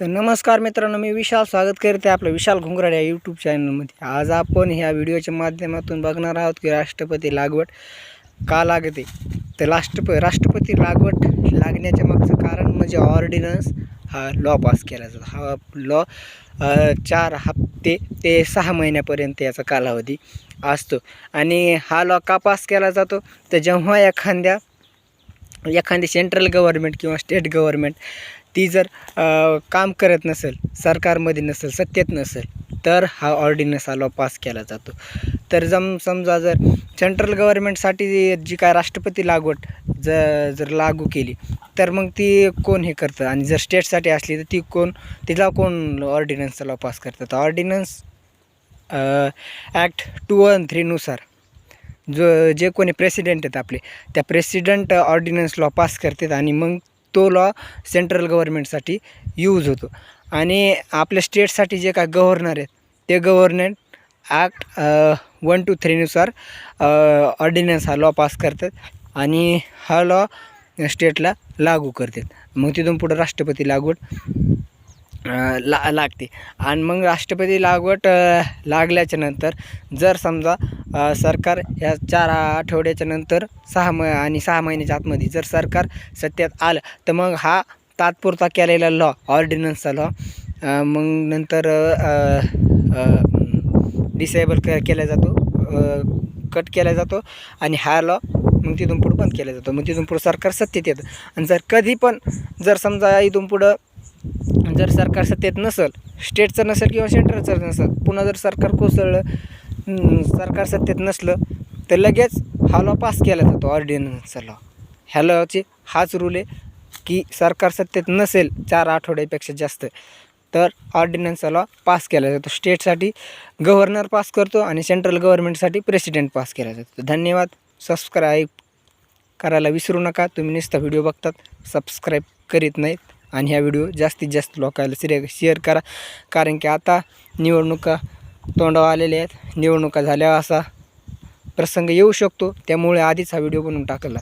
तर नमस्कार मित्रांनो मी विशाल स्वागत करते आपलं विशाल घुंगराड या यूट्यूब चॅनलमध्ये आज आपण ह्या व्हिडिओच्या माध्यमातून बघणार आहोत की राष्ट्रपती लागवड का लागते? तर राष्ट्रप राष्ट्रपती लागवड लागण्याच्या मागचं कारण म्हणजे ऑर्डिनन्स हा लॉ पास केला जातो. हा लॉ चार हप्ते ते सहा महिन्यापर्यंत याचा कालावधी असतो. आणि हा लॉ का पास केला जातो? तर जेव्हा एखाद्या एखादी सेंट्रल गव्हर्मेंट किंवा स्टेट गव्हर्मेंट ती जर आ, काम करत नसेल सरकारमध्ये नसेल सत्तेत नसेल तर हा ऑर्डिनन्स आला पास केला जातो. तर जम समजा जर सेंट्रल गव्हर्मेंटसाठी जी काय राष्ट्रपती लागवड ज जर लागू केली तर मग ती कोण हे करतं? आणि जर स्टेटसाठी असली तर ती कोण तिला कोण ऑर्डिनन्सचा लॉ पास करतं? तर ऑर्डिनन्स ॲक्ट टू वन थ्रीनुसार जो जे कोणी प्रेसिडेंट आहेत आपले त्या प्रेसिडेंट ऑर्डिनन्स लॉ पास करतात आणि मग तो लॉ सेंट्रल गव्हर्मेंटसाठी यूज होतो. आणि आपल्या स्टेटसाठी जे काय गव्हर्नर आहेत ते गव्हर्नर ॲक्ट वन टू थ्रीनुसार ऑर्डिनन्स हा लॉ पास करतात आणि हा लॉ स्टेटला लागू करतात. मग तिथून पुढं राष्ट्रपती लागवड ला लागते. आणि मग राष्ट्रपती लागवड लागल्याच्या नंतर जर समजा सरकार या चार आठवड्याच्या नंतर सहा म आणि सहा महिन्याच्या आतमध्ये जर सरकार सत्यात आलं तर मग हा तात्पुरता केलेला लॉ ऑर्डिनन्सचा लॉ मग नंतर डिसेबल क केला जातो कट केला जातो आणि हा लॉ मग तिथून पुढं बंद केला जातो. मग तिथून पुढं सरकार सत्तेत येतं. आणि जर कधी पण जर समजा इथून पुढं जर सरकार सत्तेत नसेल स्टेटचं नसेल किंवा सेंट्रलचं नसेल पुन्हा जर सरकार कोसळलं सरकार सत्तेत नसलं तर लगेच हा लॉ पास केला जातो ऑर्डिनन्सचा लॉ ह्या लॉचे हाच रूल आहे की सरकार सत्तेत नसेल चार आठवड्यापेक्षा जास्त तर ऑर्डिनन्सचा लॉ पास केला जातो. स्टेटसाठी गव्हर्नर पास करतो आणि सेंट्रल गव्हर्नमेंटसाठी प्रेसिडेंट पास केला जातो. धन्यवाद. सबस्क्राईब करायला विसरू नका. तुम्ही नुसता व्हिडिओ बघतात सबस्क्राईब करीत नाहीत. आणि ह्या व्हिडिओ जास्तीत जास्त लोकांना सिरे शेअर करा. कारण की आता निवडणुका तोंडावर आलेल्या आहेत. निवडणुका झाल्यावर असा प्रसंग येऊ शकतो. त्यामुळे आधीच हा व्हिडिओ बनवून टाकला.